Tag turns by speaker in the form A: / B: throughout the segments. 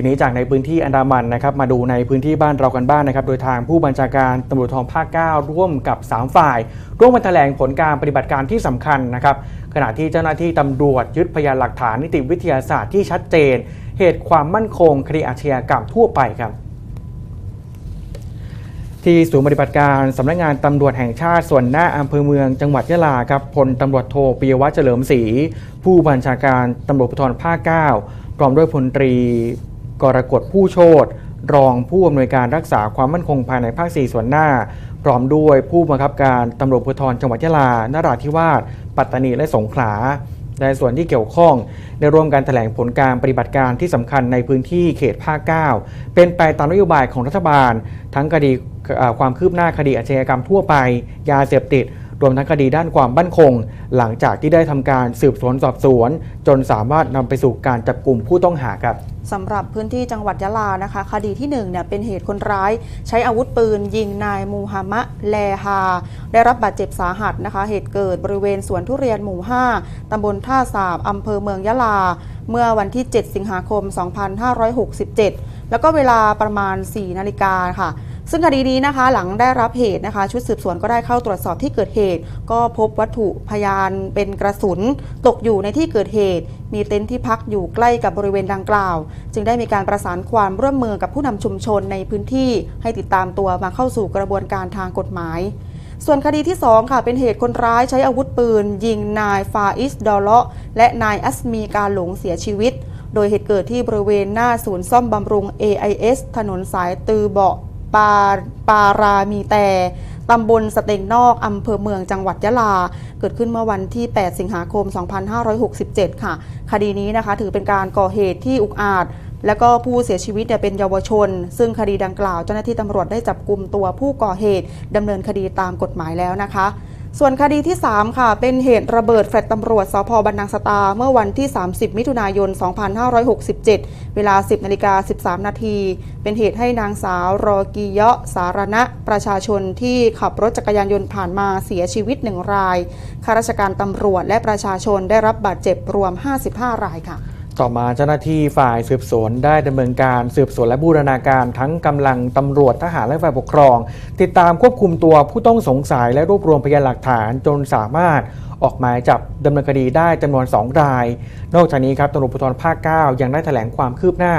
A: ทีนี้จากในพื้นที่อันดามันนะครับมาดูในพื้นที่บ้านเรากันบ้างนะครับ โดยทางผู้บัญชาการตำรวจทองภาค 9 ร่วมกับ 3 ฝ่าย ร่วมกันแถลงผลการปฏิบัติการที่สำคัญนะครับ ขณะที่เจ้าหน้าที่ตำรวจยึดพยานหลักฐานนิติวิทยาศาสตร์ที่ชัดเจน เหตุความมั่นคงคดีอาชญากรรมทั่วไปครับที่ศูนย์ปฏิบัติการสำนักงานตำรวจแห่งชาติส่วนหน้าอำเภอเมืองจังหวัดยะลาครับพลตำรวจโทปิยวัฒน์เฉลิมศรีผู้บัญชาการตำรวจภูธรภาค 9 พร้อมด้วยพลตรี กรกฎผู้โชตรองผู้อำนวยการรักษาความมั่นคงภายในภาค 4 ส่วนหน้า พร้อมด้วยผู้บังคับการตำรวจภูธรจังหวัดยะลา นราธิวาส ปัตตานีและสงขลาในส่วนที่เกี่ยวข้องได้ร่วมกันแถลงผลการปฏิบัติการที่สำคัญในพื้นที่เขตภาค 9 เป็นไปตามนโยบายของรัฐบาล ทั้งคดีความคืบหน้าคดีอาชญากรรมทั่วไป ยาเสพติด รวมทั้งคดีด้านความมั่นคง หลังจากที่ได้ทำการสืบสวนสอบสวน จนสามารถนำไปสู่การจับกลุ่มผู้ต้องหาครับ
B: สำหรับพื้นที่จังหวัดยะลานะคะ คดีที่1เนี่ยเป็นเหตุคนร้าย ใช้อาวุธปืน ยิงนายมูฮัมมะแลฮา ได้รับบาดเจ็บสาหัสนะคะ เหตุเกิดบริเวณสวนทุเรียนหมู่ 5 ตำบลท่าสาบอำเภอเมืองยะลา เมื่อวันที่ 7 สิงหาคม 2567 แล้วก็เวลาประมาณ 4 นาฬิกาค่ะ ซึ่งคดีนี้นะคะหลังได้รับเหตุนะคะ ชุดสืบสวนก็ได้เข้าตรวจสอบที่เกิดเหตุ ก็พบวัตถุพยานเป็นกระสุน ตกอยู่ในที่เกิดเหตุ มีเต็นท์ที่พักอยู่ใกล้กับบริเวณดังกล่าว จึงได้มีการประสานความร่วมมือกับผู้นำชุมชนในพื้นที่ให้ติดตามตัวมาเข้าสู่กระบวนการทางกฎหมาย ส่วนคดีที่ 2 ค่ะเป็นเหตุคนร้ายใช้อาวุธปืน ยิงนายฟาอิสดอเลาะและนายอัสมีการหลงเสียชีวิตโดยเหตุเกิดที่บริเวณหน้าศูนย์ซ่อมบำรุง AIS ถนนสายตือเบาะ ปาปารามีแต่ตำบลสเตงนอกอำเภอเมืองจังหวัดยะลา เกิดขึ้นเมื่อวันที่ 8 สิงหาคม 2567 ค่ะ คดีนี้นะคะ ถือเป็นการก่อเหตุที่อุกอาจ และก็ผู้เสียชีวิตเนี่ยเป็นเยาวชน ซึ่งคดีดังกล่าวเจ้าหน้าที่ตำรวจได้จับกลุ่มตัวผู้ก่อเหตุดำเนินคดีตามกฎหมายแล้วนะคะ ส่วนคดีที่ 3 ค่ะ เป็นเหตุระเบิดแฟลตตำรวจสพบันนังสตา เมื่อวันที่ 30 มิถุนายน 2567 เวลา 10นาฬิกา13 นาที เป็นเหตุให้นางสาวรอกีเยาะสารณะ ประชาชนที่ขับรถจักรยานยนต์ผ่านมาเสียชีวิตหนึ่งราย ข้าราชการตำรวจและประชาชนได้รับบาดเจ็บรวม 55 รายค่ะ
A: ต่อมาเจ้าหน้าที่ฝ่ายสืบสวนได้ดำเนินการสืบสวนและบูรณาการทั้งกำลังตำรวจทหารและฝ่ายปกครอง ติดตามควบคุมตัวผู้ต้องสงสัยและรวบรวมพยานหลักฐานจนสามารถออกหมายจับดำเนินคดีได้จำนวน 2 ราย นอกจากนี้ครับตำรวจภูธรภาค 9 ยังได้แถลงความคืบหน้า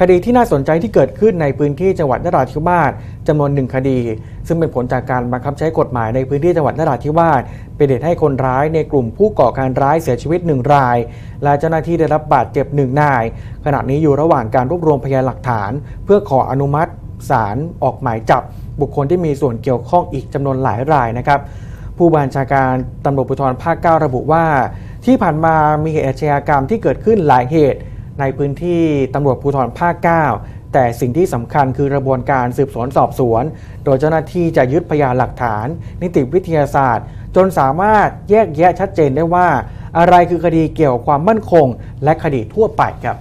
A: คดีที่น่าสนใจที่เกิดขึ้นในพื้นที่จังหวัดนราธิวาสจำนวนหนึ่งคดี ซึ่งเป็นผลจากการบังคับใช้กฎหมายในพื้นที่จังหวัดนราธิวาส เป็นเหตุให้คนร้ายในกลุ่มผู้ก่อการร้ายเสียชีวิตหนึ่งราย และเจ้าหน้าที่ได้รับบาดเจ็บหนึ่งนาย ขณะนี้อยู่ระหว่างการรวบรวมพยานหลักฐาน เพื่อขออนุมัติศาลออกหมายจับ บุคคลที่มีส่วนเกี่ยวข้องอีกจำนวนหลายรายนะครับผู้บัญชาการตำรวจภูธรภาค 9 ระบุว่า ที่ผ่านมามีเหตุอาชญากรรมที่เกิดขึ้นหลายเหตุ ในพื้นที่ตำรวจภูธรภาค 9แต่สิ่งที่สำคัญคือกระบวนการสืบสวนสอบสวน โดยเจ้าหน้าที่จะยึดพยานหลักฐาน นิติวิทยาศาสตร์ จนสามารถแยกแยะชัดเจนได้ว่า อะไรคือคดีเกี่ยวกับความมั่นคง และคดีทั่วไปครับ